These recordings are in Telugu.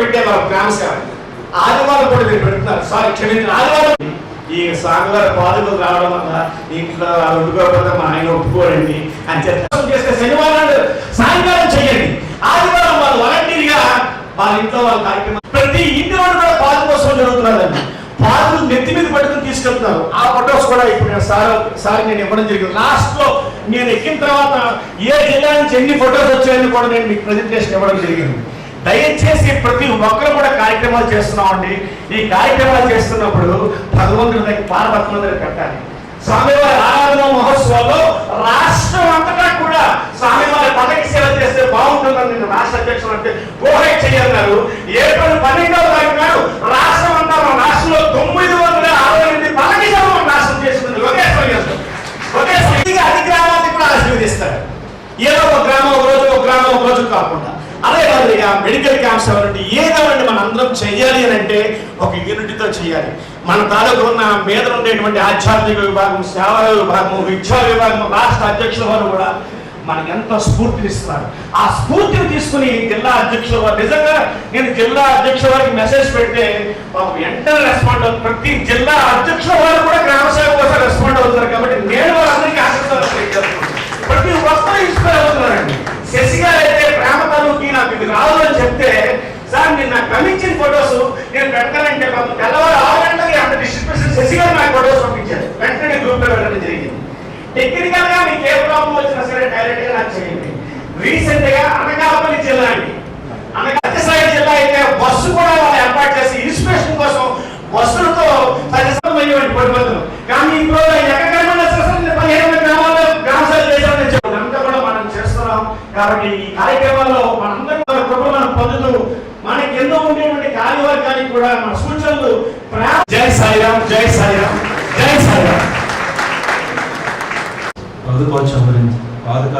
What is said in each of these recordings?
పెట్టే వాళ్ళ గ్రామ ఆదివారం కూడా మీరు పెడుతున్నారు. సారీ క్షమించిన ఆదివారం ఈ స్వామివారి పాదులు రావడం వల్ల ఇంట్లో వండుకోకపోతే మా ఆయన ఒప్పుకోరండి అని చెప్పి చేస్తే శనివారం సాయంకాలం చేయండి ఆదివారం వాళ్ళు వాలంటీర్గా వాళ్ళ ఇంట్లో వాళ్ళ కార్యక్రమం ప్రతి ఇంటి వాడు కూడా పాదు కోసం జరుగుతున్నారండి. పాదులు నెత్తి మీద పట్టుకుని తీసుకెళ్తున్నారు. ఆ ఫొటోస్ కూడా ఇప్పుడు నేను సార్ సార్ నేను ఇవ్వడం జరిగింది. లాస్ట్లో నేను ఎక్కిన తర్వాత ఏ జిల్లా నుంచి ఎన్ని ఫొటోస్ వచ్చాయని కూడా నేను మీకు ప్రజెంటేషన్ ఇవ్వడం జరిగింది. దయచేసి ప్రతి ఒక్కరు కూడా కార్యక్రమాలు చేస్తున్నామండి. ఈ కార్యక్రమాలు చేస్తున్నప్పుడు భగవంతుడి దగ్గర పారపత్రం కట్టాలి స్వామివారి ఆరాధన మహోత్సవాల్లో రాష్ట్రం అంతటా కూడా స్వామివారి పదకి సేవ చేస్తే బాగుంటుందని నేను రాష్ట్ర అధ్యక్షులు అంటే గోహె చేయన్నారు ఏప్రిల్ పన్నెండవ తారీఖు నాడు రాష్ట్రం అంతా మన రాష్ట్రంలో తొమ్మిది వందల అరవై ఎనిమిది పదకి సేవ నాశనం చేస్తుంది ఒకేసారి చేస్తాం ఒకే అన్ని కూడా ఆశీర్వదిస్తారు. ఏదో ఒక గ్రామం ఒక రోజు ఒక గ్రామం ఒక రోజు కాకుండా. అదే మాదిరిగా మెడికల్ క్యాంప్స్ ఎవరంటే ఏదవండి మన అందరం చేయాలి అని అంటే ఒక యూనిటీతో చేయాలి మన తాలూకు ఉన్న మీద ఉండేటువంటి ఆధ్యాత్మిక విభాగం సేవా విభాగం విద్యా విభాగం రాష్ట్ర అధ్యక్షుల వారు కూడా మనకి ఎంతో స్ఫూర్తినిస్తున్నారు ఆ స్ఫూర్తిని తీసుకుని జిల్లా అధ్యక్షుల వారు నిజంగా నేను జిల్లా అధ్యక్షుల వారికి మెసేజ్ పెడితే ఒక వెంటనే రెస్పాండ్ అవుతుంది ప్రతి జిల్లా అధ్యక్షుల వారు కూడా గ్రామ సేవ కోసం రెస్పాండ్ అవుతున్నారు కాబట్టి నేను వాళ్ళందరికీ ఆశిస్తాను ప్రతి ఒక్కరు ఇన్స్పైర్ అవుతున్నారండి. శశి గారు రావు అని చెప్తే సార్ నేను నాకు కమించిన ఫొటోస్ నేను పెడతానంటే మాకు తెల్లవారు ఆరు గంటలకి అంత డిస్ట్రిబ్యూషన్ శశి గారు నాకు ఫొటోస్ పంపించారు. వెంటనే గ్రూప్లో పెట్టడం జరిగింది. టెక్నికల్గా మీకు ఏ ప్రాబ్లం వచ్చినా సరే డైరెక్ట్గా నాకు చేయండి. రీసెంట్గా అనకాపల్లి జిల్లా అండి అనకాపల్లి జిల్లా అయితే బస్సు కూడా వాళ్ళు ఏర్పాటు చేసి ఇన్స్పిరేషన్ కోసం బస్సులతో సజెషన్ అయ్యేవాడి పొడిమందులు కానీ ఇప్పుడు ఎక్కడికైనా సరే పదిహేను గ్రామాల్లో గ్రామ సభ చేశామని చెప్పారు అంతా కూడా మనం చేస్తున్నాం కాబట్టి ఈ కార్యక్రమాల్లో మనందరం మన కృప మనం పొందుతూ మనకి ఎన్నో ఉండేటువంటి కార్యవర్గానికి కూడా మన సూచనలు జై సాయిరామ్ జై సాయిరామ్ జై సాయిరామ్. పాదుకోవచ్చం గురించి పాదుక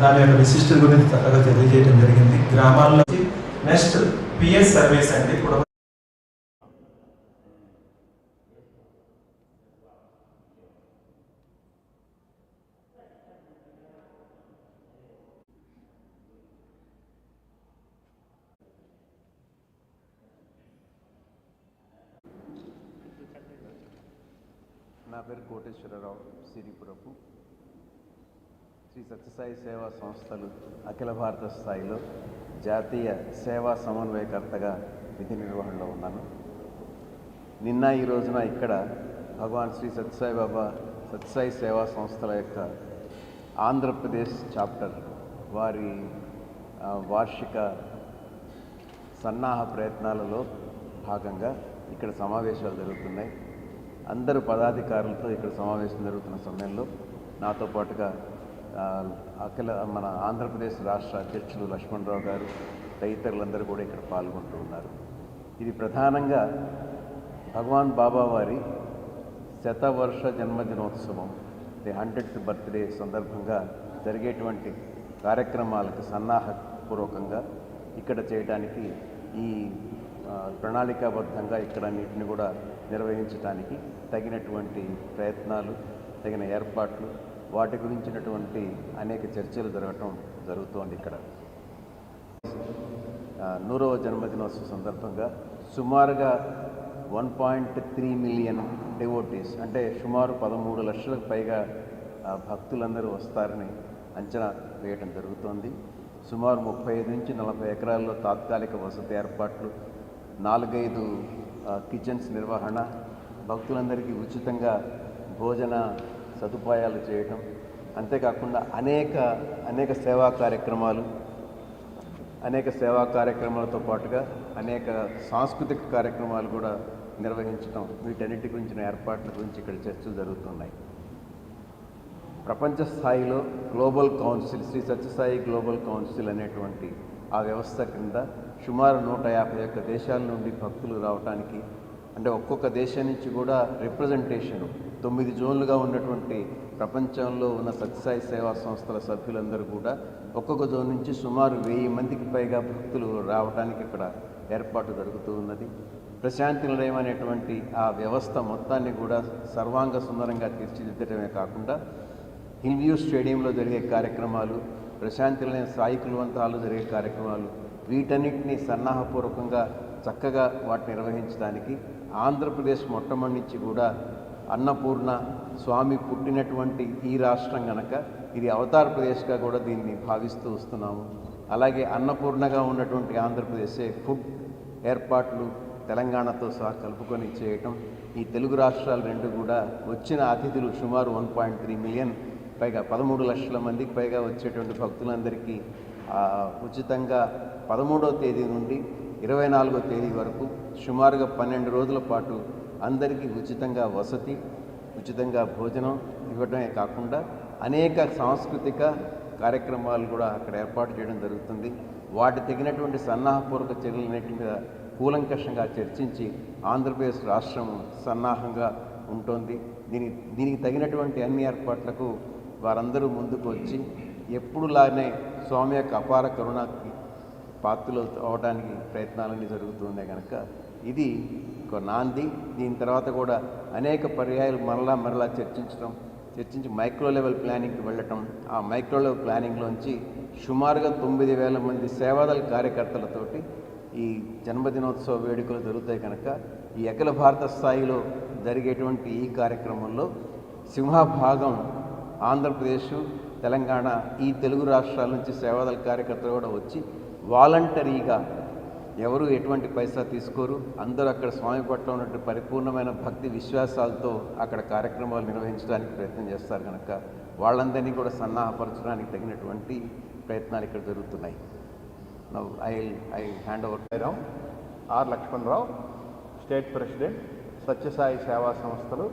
దాని యొక్క విశిష్టత గురించి చక్కగా తెలియజేయడం జరిగింది. గ్రామాల్లో నెక్స్ట్ పిఎస్ సర్వీస్ అండి. ఇప్పుడు సిరిపురపు శ్రీ సత్యసాయి సేవా సంస్థలు అఖిల భారత స్థాయిలో జాతీయ సేవా సమన్వయకర్తగా విధి నిర్వహణలో ఉన్నాను. నిన్న ఈ రోజున ఇక్కడ భగవాన్ శ్రీ సత్యసాయి బాబా సత్యసాయి సేవా సంస్థల యొక్క ఆంధ్రప్రదేశ్ చాప్టర్ వారి వార్షిక సన్నాహ ప్రయత్నాలలో భాగంగా ఇక్కడ సమావేశాలు జరుగుతున్నాయి. అందరు పదాధికారులతో ఇక్కడ సమావేశం జరుగుతున్న సమయంలో నాతో పాటుగా అఖిల మన ఆంధ్రప్రదేశ్ రాష్ట్ర అధ్యక్షులు లక్ష్మణరావు గారు తదితరులందరూ కూడా ఇక్కడ పాల్గొంటూ ఉన్నారు. ఇది ప్రధానంగా భగవాన్ బాబా వారి శతవర్ష జన్మదినోత్సవం ది హండ్రెడ్త్ బర్త్డే సందర్భంగా జరిగేటువంటి కార్యక్రమాలకు సన్నాహపూర్వకంగా ఇక్కడ చేయడానికి ఈ ప్రణాళికాబద్ధంగా ఇక్కడ అన్నింటిని కూడా నిర్వహించడానికి తగినటువంటి ప్రయత్నాలు తగిన ఏర్పాట్లు వాటి గురించినటువంటి అనేక చర్చలు జరగటం జరుగుతోంది ఇక్కడ. నూరవ జన్మదినోత్సవ సందర్భంగా సుమారుగా one point three million devotees అంటే సుమారు పదమూడు లక్షలకు పైగా భక్తులందరూ వస్తారని అంచనా వేయటం జరుగుతోంది. సుమారు ముప్పై ఐదు నుంచి నలభై ఎకరాల్లో తాత్కాలిక వసతి ఏర్పాట్లు నాలుగైదు కిచెన్స్ నిర్వహణ భక్తులందరికీ ఉచితంగా భోజన సదుపాయాలు చేయటం అంతేకాకుండా అనేక అనేక సేవా కార్యక్రమాలు అనేక సేవా కార్యక్రమాలతో పాటుగా అనేక సాంస్కృతిక కార్యక్రమాలు కూడా నిర్వహించడం వీటన్నిటి గురించిన ఏర్పాట్ల గురించి ఇక్కడ చర్చలు జరుగుతున్నాయి. ప్రపంచ స్థాయిలో global council Sri Sathya Sai global council అనేటువంటి ఆ వ్యవస్థ క్రింద సుమారు నూట యాభై ఒక్క దేశాల నుండి భక్తులు రావడానికి అంటే ఒక్కొక్క దేశం నుంచి కూడా రిప్రజెంటేషన్ తొమ్మిది జోన్లుగా ఉన్నటువంటి ప్రపంచంలో ఉన్న సత్యసాయి సేవా సంస్థల సభ్యులందరూ కూడా ఒక్కొక్క జోన్ నుంచి సుమారు వెయ్యి మందికి పైగా భక్తులు రావడానికి ఇక్కడ ఏర్పాటు జరుగుతూ ఉన్నది. ప్రశాంతి నిలయం అనేటువంటి ఆ వ్యవస్థ మొత్తాన్ని కూడా సర్వాంగ సుందరంగా తీర్చిదిద్దడమే కాకుండా హిల్వ్యూ స్టేడియంలో జరిగే కార్యక్రమాలు ప్రశాంతి నిలయం సాయి జరిగే కార్యక్రమాలు వీటన్నిటినీ సన్నాహపూర్వకంగా చక్కగా వాటిని నిర్వహించడానికి ఆంధ్రప్రదేశ్ మొట్టమొదటి నుంచి కూడా అన్నపూర్ణ స్వామి పుట్టినటువంటి ఈ రాష్ట్రం గనక ఇది అవతార ప్రదేశ్గా కూడా దీన్ని భావిస్తూ వస్తున్నాము. అలాగే అన్నపూర్ణగా ఉన్నటువంటి ఆంధ్రప్రదేశే ఫుడ్ ఏర్పాట్లు తెలంగాణతో సహా కలుపుకొని చేయటం ఈ తెలుగు రాష్ట్రాలు రెండు కూడా వచ్చిన అతిథులు సుమారు వన్ పాయింట్ త్రీ మిలియన్ పైగా పదమూడు లక్షల మందికి పైగా వచ్చేటువంటి భక్తులందరికీ ఉచితంగా పదమూడవ తేదీ నుండి ఇరవై నాలుగో తేదీ వరకు సుమారుగా పన్నెండు రోజుల పాటు అందరికీ ఉచితంగా వసతి ఉచితంగా భోజనం ఇవ్వడమే కాకుండా అనేక సాంస్కృతిక కార్యక్రమాలు కూడా అక్కడ ఏర్పాటు చేయడం జరుగుతుంది. వాటి తగినటువంటి సన్నాహపూర్వక చర్యలన్నిటి మీద కూలంకషంగా చర్చించి ఆంధ్రప్రదేశ్ రాష్ట్రం సన్నాహంగా ఉంటుంది. దీనికి దీనికి తగినటువంటి అన్ని ఏర్పాట్లకు వారందరూ ముందుకు వచ్చి ఎప్పుడులానే స్వామి యొక్క అపార కరుణకి పాత్రలు అవడానికి ప్రయత్నాలన్నీ జరుగుతున్నాయి కనుక ఇది ఒక నాంది. దీని తర్వాత కూడా అనేక పర్యాయాలు మరలా మరలా చర్చించడం చర్చించి మైక్రో లెవెల్ ప్లానింగ్కి వెళ్ళటం. ఆ మైక్రో లెవెల్ ప్లానింగ్లోంచి సుమారుగా తొమ్మిది వేల మంది సేవాదళ కార్యకర్తలతోటి ఈ జన్మదినోత్సవ వేడుకలు జరుగుతాయి కనుక ఈ అఖిల భారత స్థాయిలో జరిగేటువంటి ఈ కార్యక్రమంలో సింహభాగం ఆంధ్రప్రదేశ్ తెలంగాణ ఈ తెలుగు రాష్ట్రాల నుంచి సేవాదళ కార్యకర్తలు కూడా వచ్చి వాలంటరీగా ఎవరు ఎటువంటి పైసా తీసుకోరు. అందరూ అక్కడ స్వామి పట్ల ఉన్నట్టు పరిపూర్ణమైన భక్తి విశ్వాసాలతో అక్కడ కార్యక్రమాలు నిర్వహించడానికి ప్రయత్నం చేస్తారు కనుక వాళ్ళందరినీ కూడా సన్నాహపరచడానికి తగినటువంటి ప్రయత్నాలు ఇక్కడ జరుగుతున్నాయి. I I hand over Rao R Lakshmanarao state president Sathya Sai సేవా సంస్థలు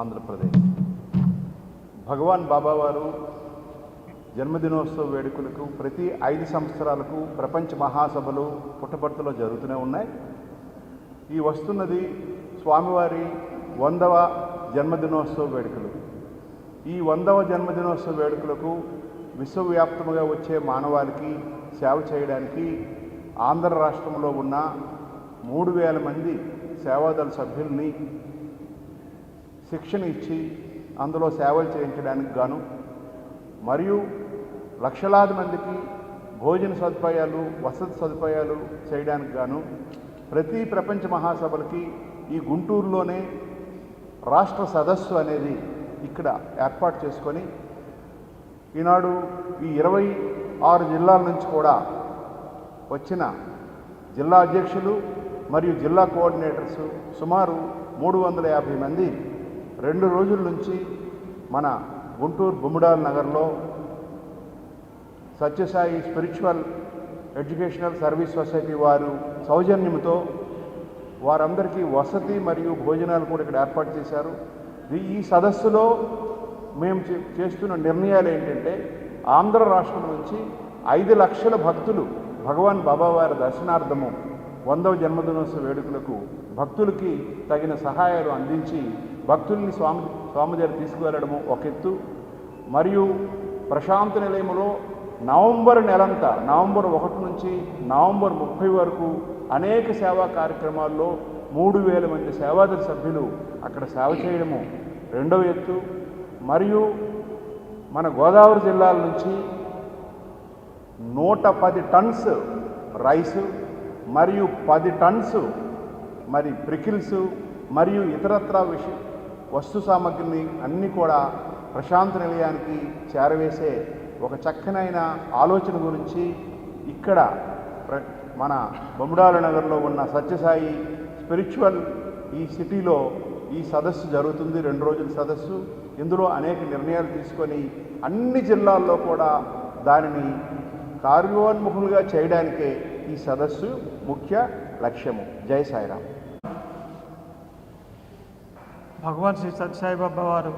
ఆంధ్రప్రదేశ్. భగవాన్ బాబావారు జన్మదినోత్సవ వేడుకలకు ప్రతి ఐదు సంవత్సరాలకు ప్రపంచ మహాసభలు పుట్టపర్తిలో జరుగుతూనే ఉన్నాయి. ఈ వస్తున్నది స్వామివారి వందవ జన్మదినోత్సవ వేడుకలు. ఈ వందవ జన్మదినోత్సవ వేడుకలకు విశ్వవ్యాప్తముగా వచ్చే మానవాళికి సేవ చేయడానికి ఆంధ్ర రాష్ట్రంలో ఉన్న మూడు వేల మంది సేవాదళ సభ్యుల్ని శిక్షణ ఇచ్చి అందులో సేవలు చేయించడానికి గాను మరియు లక్షలాది మందికి భోజన సదుపాయాలు వసతి సదుపాయాలు చేయడానికి గాను ప్రతి ప్రపంచ మహాసభలకి ఈ గుంటూరులోనే రాష్ట్ర సదస్సు అనేది ఇక్కడ ఏర్పాటు చేసుకొని ఈనాడు ఈ ఇరవై ఆరు జిల్లాల నుంచి కూడా వచ్చిన జిల్లా అధ్యక్షులు మరియు జిల్లా కోఆర్డినేటర్స్ సుమారు మూడు వందల యాభై మంది రెండు రోజుల నుంచి మన గుంటూరు బొమ్మిడాల్ నగర్లో Sathya Sai spiritual educational service society వారు సౌజన్యంతో వారందరికీ వసతి మరియు భోజనాలు కూడా ఇక్కడ ఏర్పాటు చేశారు. ఈ- సదస్సులో మేము చే- చేస్తున్న నిర్ణయాలు ఏంటంటే ఆంధ్ర రాష్ట్రం నుంచి ఐదు లక్షల భక్తులు భగవాన్ బాబావారి దర్శనార్థము వందవ జన్మదినోత్సవ వేడుకలకు భక్తులకి తగిన సహాయాలు అందించి భక్తుల్ని స్వామి స్వామి దగ్గర తీసుకువెళ్ళడము ఒక ఎత్తు. మరియు ప్రశాంత నిలయములో నవంబర్ నెలంతా నవంబర్ ఒకటి నుంచి నవంబర్ ముప్పై వరకు అనేక సేవా కార్యక్రమాల్లో మూడు వేల మంది సేవాదళ సభ్యులు అక్కడ సేవ చేయడము. రెండవ ఎత్తు. మరియు మన గోదావరి జిల్లాల నుంచి నూట పది టన్స్ రైస్ మరియు పది టన్స్ మరి ప్రికిల్స్ మరియు ఇతరత్ర విష వస్తు సామగ్రిని అన్నీ కూడా ప్రశాంత నిలయానికి చేరవేసే ఒక చక్కనైన ఆలోచన గురించి ఇక్కడ మన బొమ్మడాల నగర్లో ఉన్న సత్యసాయి స్పిరిచువల్ ఈ సిటీలో ఈ సదస్సు జరుగుతుంది రెండు రోజుల సదస్సు. ఇందులో అనేక నిర్ణయాలు తీసుకొని అన్ని జిల్లాల్లో కూడా దానిని కార్యోన్ముఖులుగా చేయడానికే ఈ సదస్సు ముఖ్య లక్ష్యము. జై సాయిరామ్. భగవాన్ శ్రీ సత్యసాయిబాబా వారు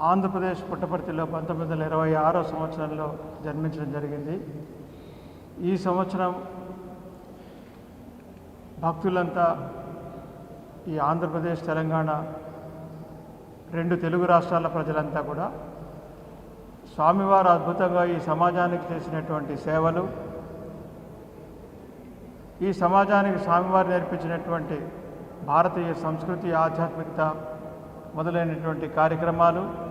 ఆంధ్రప్రదేశ్ పుట్టపర్తిలో పంతొమ్మిది వందల ఇరవై ఆరో సంవత్సరంలో జన్మించడం జరిగింది. ఈ సంవత్సరం భక్తులంతా ఈ ఆంధ్రప్రదేశ్ తెలంగాణ రెండు తెలుగు రాష్ట్రాల ప్రజలంతా కూడా స్వామివారు అద్భుతంగా ఈ సమాజానికి చేసినటువంటి సేవలు ఈ సమాజానికి స్వామివారు నేర్పించినటువంటి భారతీయ సంస్కృతి ఆధ్యాత్మికత మొదలైనటువంటి కార్యక్రమాలు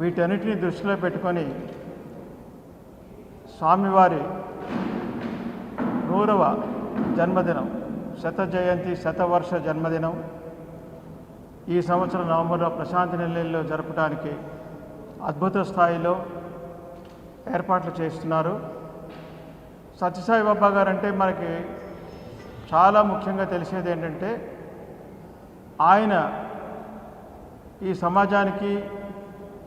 వీటన్నిటిని దృష్టిలో పెట్టుకొని స్వామివారి నూరవ జన్మదినం శత జయంతి శతవర్ష జన్మదినం ఈ సంవత్సరం నవంబర్లో ప్రశాంతి నిలయంలో జరపడానికి అద్భుత స్థాయిలో ఏర్పాట్లు చేస్తున్నారు. సత్యసాయి బాబా గారు అంటే మనకి చాలా ముఖ్యంగా తెలిసేది ఏంటంటే ఆయన ఈ సమాజానికి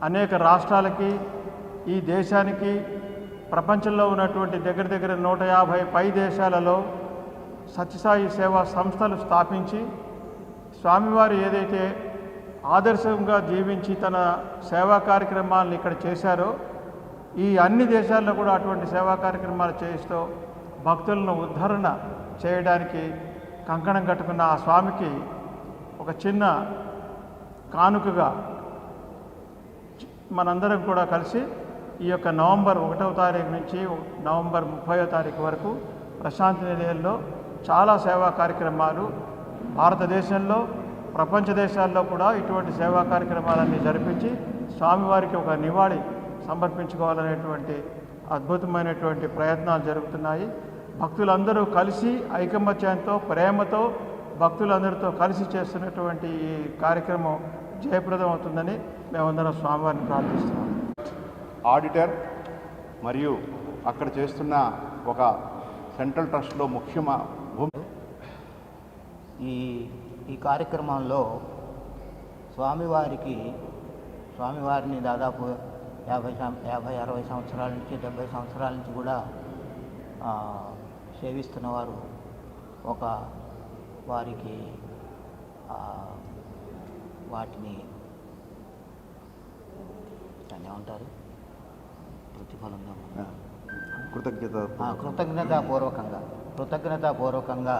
అనేక రాష్ట్రాలకి ఈ దేశానికి ప్రపంచంలో ఉన్నటువంటి దగ్గర దగ్గర నూట యాభై పై దేశాలలో సత్యసాయి సేవా సంస్థలు స్థాపించి స్వామివారు ఏదైతే ఆదర్శంగా జీవించి తన సేవా కార్యక్రమాలను ఇక్కడ చేశారో ఈ అన్ని దేశాల్లో కూడా అటువంటి సేవా కార్యక్రమాలు చేస్తూ భక్తులను ఉద్ధరణ చేయడానికి కంకణం కట్టుకున్న ఆ స్వామికి ఒక చిన్న కానుకగా మనందరం కూడా కలిసి ఈ యొక్క నవంబర్ ఒకటవ తారీఖు నుంచి నవంబర్ ముప్పయో తారీఖు వరకు ప్రశాంతి నిలయంలో చాలా సేవా కార్యక్రమాలు భారతదేశంలో ప్రపంచ దేశాల్లో కూడా ఇటువంటి సేవా కార్యక్రమాలన్నీ జరిపించి స్వామివారికి ఒక నివాళి సమర్పించుకోవాలనేటువంటి అద్భుతమైనటువంటి ప్రయత్నాలు జరుగుతున్నాయి. భక్తులందరూ కలిసి ఐకమత్యంతో ప్రేమతో భక్తులందరితో కలిసి చేస్తున్నటువంటి ఈ కార్యక్రమం జయప్రదం అవుతుందని మేమందరం స్వామివారిని ప్రార్థిస్తున్నాం. ఆడిటర్ మరియు అక్కడ చేస్తున్న ఒక సెంట్రల్ ట్రస్ట్లో ముఖ్యమా భూమి ఈ ఈ కార్యక్రమంలో స్వామివారికి స్వామివారిని దాదాపు యాభై సం- యాభై అరవై సంవత్సరాల నుంచి డెబ్బై సంవత్సరాల నుంచి కూడా ఆ, సేవిస్తున్న వారు ఒక వారికి ఆ, వాటిని దాన్ని ఏమంటారు? ప్రతిఫలంగా కృతజ్ఞత కృతజ్ఞతాపూర్వకంగా. కృతజ్ఞతాపూర్వకంగా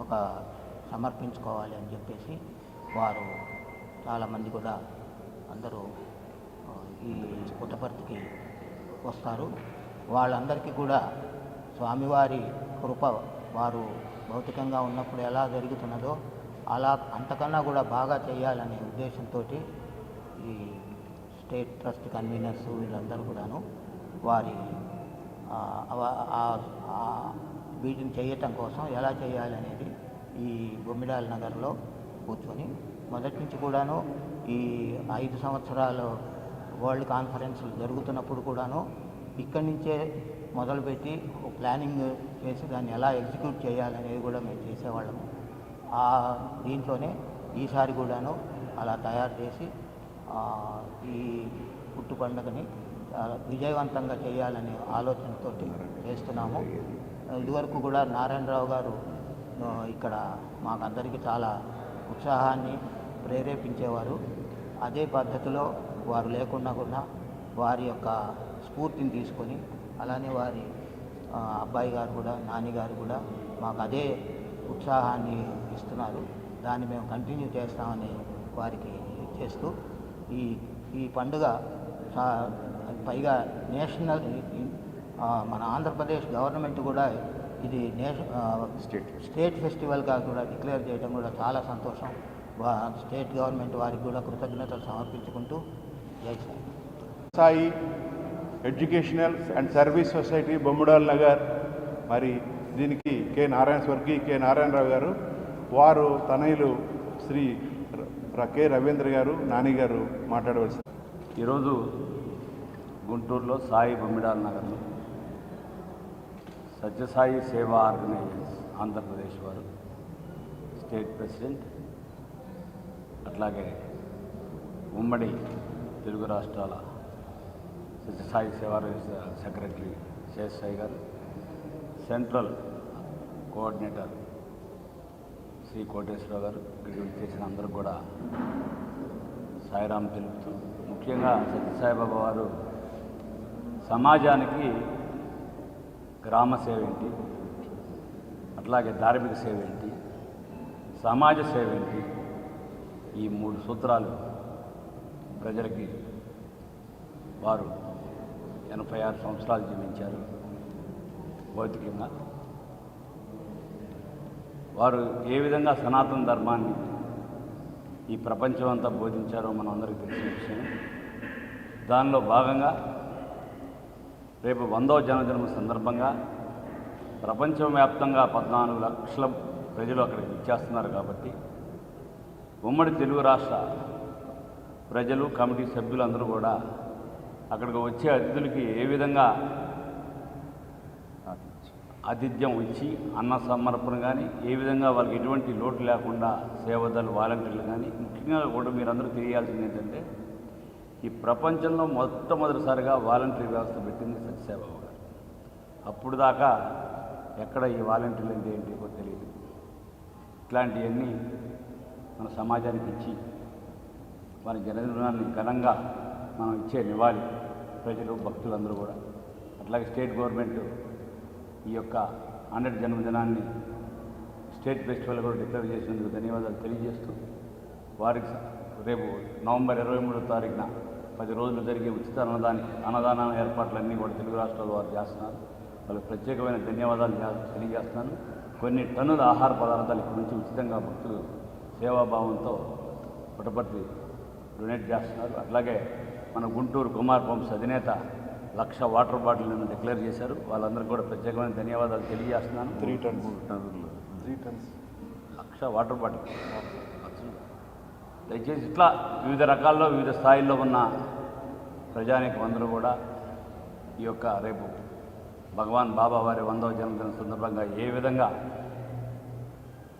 ఒక సమర్పించుకోవాలి అని చెప్పేసి వారు చాలామంది కూడా అందరూ ఈ పుట్టపర్తికి వస్తారు. వాళ్ళందరికీ కూడా స్వామివారి కృప వారు భౌతికంగా ఉన్నప్పుడు ఎలా జరుగుతున్నదో అలా అంతకన్నా కూడా బాగా చేయాలనే ఉద్దేశంతో ఈ స్టేట్ ట్రస్ట్ కన్వీనర్స్ వీళ్ళందరూ కూడాను వారి వీటిని చేయటం కోసం ఎలా చేయాలనేది ఈ బొమ్మిడాల నగర్లో కూర్చొని మొదటి నుంచి కూడాను ఈ ఐదు సంవత్సరాలు వరల్డ్ కాన్ఫరెన్స్లు జరుగుతున్నప్పుడు కూడాను ఇక్కడి నుంచే మొదలుపెట్టి ప్లానింగ్ చేసి దాన్ని ఎలా ఎగ్జిక్యూట్ చేయాలనేది కూడా మేము చేసేవాళ్ళము. ఆ దీంట్లోనే ఈసారి కూడాను అలా తయారు చేసి ఈ పుట్టు పండుగని చాలా విజయవంతంగా చేయాలనే ఆలోచనతో చేస్తున్నాము. ఇదివరకు కూడా నారాయణరావు గారు ఇక్కడ మాకందరికీ చాలా ఉత్సాహాన్ని ప్రేరేపించేవారు. అదే పద్ధతిలో వారు లేకుండా కూడా వారి యొక్క స్ఫూర్తిని తీసుకొని అలానే వారి అబ్బాయి గారు కూడా నాన్నగారు కూడా మాకు అదే ఉత్సాహాన్ని ఇస్తున్నారు. దాన్ని మేము కంటిన్యూ చేస్తామని వారికి చేస్తూ ఈ ఈ పండుగ పైగా నేషనల్ మన ఆంధ్రప్రదేశ్ గవర్నమెంట్ కూడా ఇది నేష స్టేట్ స్టేట్ ఫెస్టివల్గా కూడా డిక్లేర్ చేయడం కూడా చాలా సంతోషం. స్టేట్ గవర్నమెంట్ వారికి కూడా కృతజ్ఞతలు సమర్పించుకుంటూ జై Sai educational and service society Bommadal Nagar. మరి దీనికి కె నారాయణ స్వర్గీ కె నారాయణరావు గారు వారు తనయులు శ్రీ కె రవీంద్ర గారు నాని గారు మాట్లాడవలసి ఈరోజు గుంటూరులో సాయి బొమ్మిడాల నగర్లో సత్యసాయి సేవా ఆర్గనైజేషన్ ఆంధ్రప్రదేశ్ వారు స్టేట్ ప్రెసిడెంట్ అట్లాగే ఉమ్మడి తెలుగు రాష్ట్రాల సత్యసాయి సేవా ఆర్గనైజేషన్ సెక్రటరీ శేషసాయి గారు సెంట్రల్ కోఆర్డినేటర్ శ్రీ కోటేశ్వరరావు గారు ఇక్కడికి చేసిన అందరూ కూడా సాయిరాం తెలుపుతూ ముఖ్యంగా సత్యసాయిబాబా వారు సమాజానికి గ్రామ సేవ ఏంటి? అట్లాగే ధార్మిక సేవ ఏంటి? సమాజ సేవ ఏంటి? ఈ మూడు సూత్రాలు ప్రజలకి వారు ఎనభై ఆరు సంవత్సరాలు జీవించారు. భౌతికంగా. వారు ఏ విధంగా సనాతన ధర్మాన్ని ఈ ప్రపంచం అంతా బోధించారో మనం అందరికీ తెలిసిన విషయం. దానిలో భాగంగా రేపు వందవ జన్మదినం సందర్భంగా ప్రపంచవ్యాప్తంగా పద్నాలుగు లక్షల ప్రజలు అక్కడికి ఇచ్చేస్తున్నారు కాబట్టి ఉమ్మడి తెలుగు రాష్ట్ర ప్రజలు కమిటీ సభ్యులందరూ కూడా అక్కడికి వచ్చే అతిథులకి ఏ విధంగా ఆతిథ్యం ఇచ్చి అన్న సమర్పణ కానీ ఏ విధంగా వాళ్ళకి ఎటువంటి లోటు లేకుండా సేవదలు వాలంటీర్లు కానీ ముఖ్యంగా కూడా మీరందరూ తెలియాల్సింది ఏంటంటే ఈ ప్రపంచంలో మొట్టమొదటిసారిగా వాలంటీర్ వ్యవస్థ పెట్టింది సత్యసేవరావు గారు. అప్పుడు దాకా ఎక్కడ ఈ వాలంటీర్లు అంటే ఏంటి కూడా తెలియదు. ఇట్లాంటివన్నీ మన సమాజానికి ఇచ్చి వారి జనజీవనాన్ని ఘనంగా మనం ఇచ్చే నివాళి ప్రజలు భక్తులందరూ కూడా. అట్లాగే స్టేట్ గవర్నమెంట్ ఈ యొక్క హండ్రెడ్ జన్మదినాన్ని స్టేట్ ఫెస్టివల్ కూడా డిక్లేర్ చేసినందుకు ధన్యవాదాలు తెలియజేస్తూ వారికి రేపు నవంబర్ ఇరవై మూడో తారీఖున పది రోజులు జరిగే ఉచిత అన్నదాని అన్నదాన ఏర్పాట్లన్నీ కూడా తెలుగు రాష్ట్రాల వారు చేస్తున్నారు. వాళ్ళకి ప్రత్యేకమైన ధన్యవాదాలు చే- తెలియజేస్తున్నాను. కొన్ని టన్నుల ఆహార పదార్థాలు ఇక్కడి నుంచి ఉచితంగా భక్తులు సేవాభావంతో పుట్టపర్తి డొనేట్ చేస్తున్నారు. అట్లాగే మన గుంటూరు కుమార్ పంప్స్ అధినేత లక్ష వాటర్ బాటిల్లను డిక్లేర్ చేశారు. వాళ్ళందరికీ కూడా ప్రత్యేకమైన ధన్యవాదాలు తెలియజేస్తున్నాను. Three tons three tons lakh water bottle. దయచేసి ఇట్లా వివిధ రకాల్లో వివిధ స్థాయిల్లో ఉన్న ప్రజానికి అందరూ కూడా ఈ యొక్క రేపు భగవాన్ బాబా వారి వందవ జన్మదిన సందర్భంగా ఏ విధంగా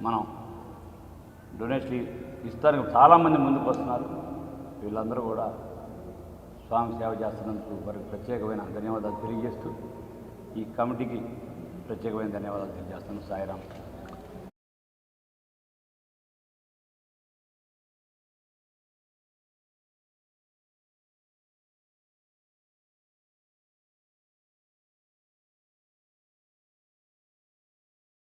మనం డొనేషన్ ఇస్తానికి చాలామంది ముందుకు వస్తున్నారు వీళ్ళందరూ కూడా స్వామి సేవ చేస్తున్నందుకు వారికి ప్రత్యేకమైన ధన్యవాదాలు తెలియజేస్తూ ఈ కమిటీకి ప్రత్యేకమైన ధన్యవాదాలు తెలియజేస్తున్నాను. సాయిరామ్.